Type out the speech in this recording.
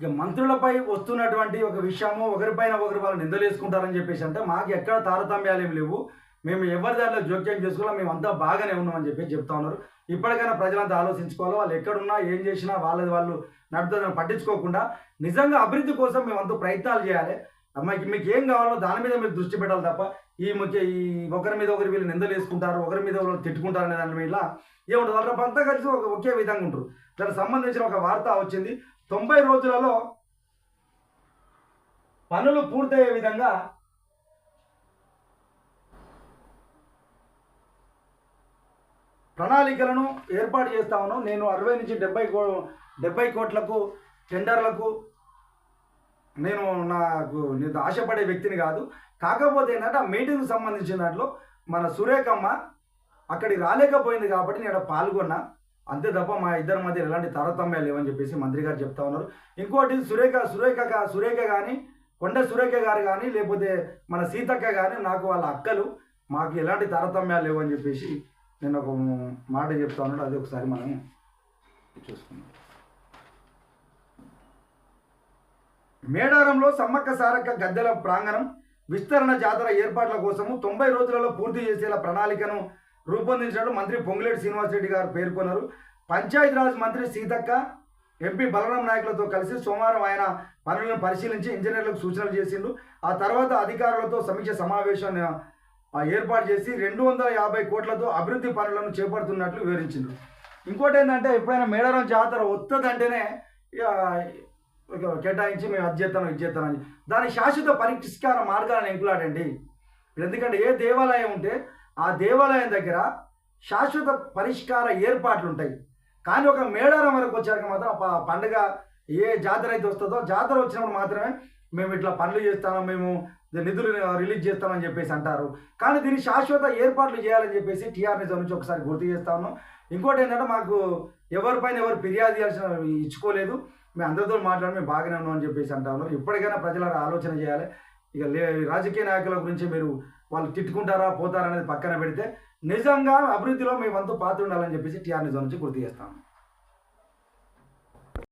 ఇక మంత్రులపై వస్తున్నటువంటి ఒక విషయము ఒకరిపైన ఒకరు వాళ్ళు నిందలేసుకుంటారని చెప్పేసి అంటే మాకు ఎక్కడ తారతమ్యాలు ఏమి లేవు. మేము ఎవరి దాంట్లో జోక్యం చేసుకోవాలో మేము అంతా బాగానే ఉన్నామని చెప్పి చెప్తా ఉన్నారు. ఇప్పటికైనా ప్రజలంతా ఆలోచించుకోవాలి? వాళ్ళు ఎక్కడున్నా ఏం చేసినా వాళ్ళది వాళ్ళు నడుపుతుందని పట్టించుకోకుండా నిజంగా అభివృద్ధి కోసం మేము ప్రయత్నాలు చేయాలి. అమ్మాయికి మీకు ఏం కావాలో దాని మీద మీరు దృష్టి పెట్టాలి తప్ప ఈ ముఖ్య ఈ ఒకరి మీద ఒకరు వీళ్ళు నిందలు వేసుకుంటారు ఒకరి మీద ఒకరు తిట్టుకుంటారు అనే దాని మీద ఏముంటుంది వాళ్ళ అంతా కలిసి ఒక ఒకే విధంగా ఉంటారు. దానికి సంబంధించిన ఒక వార్త వచ్చింది. తొంభై రోజులలో పనులు పూర్తయ్యే విధంగా ప్రణాళికలను ఏర్పాటు చేస్తామను నేను అరవై నుంచి డెబ్బై కో డెబ్బై కోట్లకు టెండర్లకు నేను నాకు నేను ఆశపడే వ్యక్తిని కాదు. కాకపోతే ఏంటంటే ఆ మీటింగ్కి సంబంధించిన దాంట్లో మన సురేఖమ్మ అక్కడికి రాలేకపోయింది కాబట్టి నేను పాల్గొన్నా. అంతే తప్ప మా ఇద్దరి మధ్య ఎలాంటి తారతమ్యాలు లేవని చెప్పేసి మంత్రి గారు చెప్తా ఉన్నారు. ఇంకోటి సురేఖ సురేఖ సురేఖ కానీ కొండ సురేఖ గారు కానీ లేకపోతే మన సీతక్క కానీ నాకు వాళ్ళ అక్కలు మాకు ఎలాంటి తారతమ్యాలు లేవని చెప్పేసి నేను ఒక మాట చెప్తా ఉన్నాడు అది ఒకసారి మనం చూసుకుందాం. మేడారంలో సమ్మక్క సారక్క గద్దెల ప్రాంగణం విస్తరణ జాతర ఏర్పాట్ల కోసము తొంభై రోజులలో పూర్తి చేసేలా ప్రణాళికను రూపొందించినట్లు మంత్రి పొంగులేటి శ్రీనివాసరెడ్డి గారు పేర్కొన్నారు. పంచాయతీరాజ్ మంత్రి సీతక్క ఎంపీ బలరాం నాయకులతో కలిసి సోమవారం ఆయన పనులను పరిశీలించి ఇంజనీర్లకు సూచనలు చేసిండు. ఆ తర్వాత అధికారులతో సమీక్ష సమావేశాన్ని ఏర్పాటు చేసి రెండు వందల యాభై కోట్లతో అభివృద్ధి పనులను చేపడుతున్నట్లు వివరించింది ఇంకోటి ఏంటంటే ఎప్పుడైనా మేడారం జాతర వస్తుందంటేనే కేటాయించి మేము అది చేస్తాను ఇది దాని శాశ్వత పరిష్కార మార్గాలను ఎంకులాడండి. ఎందుకంటే ఏ దేవాలయం ఉంటే ఆ దేవాలయం దగ్గర శాశ్వత పరిష్కార ఏర్పాట్లు ఉంటాయి కానీ ఒక మేడారం వరకు వచ్చాక మాత్రం ఆ పండుగ ఏ జాతర అయితే వస్తుందో జాతర వచ్చినప్పుడు మాత్రమే మేము ఇట్లా పనులు చేస్తాము మేము నిధులు రిలీజ్ చేస్తామని చెప్పేసి అంటారు. కానీ దీన్ని శాశ్వత ఏర్పాట్లు చేయాలని చెప్పేసి టీఆర్ నిజం నుంచి ఒకసారి గుర్తు చేస్తా ఉన్నాం. ఇంకోటి ఏంటంటే మాకు ఎవరిపైన ఎవరు ఫిర్యాదు చేయాల్సిన ఇచ్చుకోలేదు. మేము అందరితో మాట్లాడి మేము బాగానే ఉన్నాం అని చెప్పేసి అంటా ఇప్పటికైనా ప్రజల ఆలోచన చేయాలి. ఇక లే రాజకీయ నాయకుల గురించి మీరు వాళ్ళు తిట్టుకుంటారా పోతారా అనేది పక్కన పెడితే నిజంగా అభివృద్ధిలో మేము పాత్ర ఉండాలని చెప్పేసి టీఆర్ నిజం నుంచి గుర్తు చేస్తాము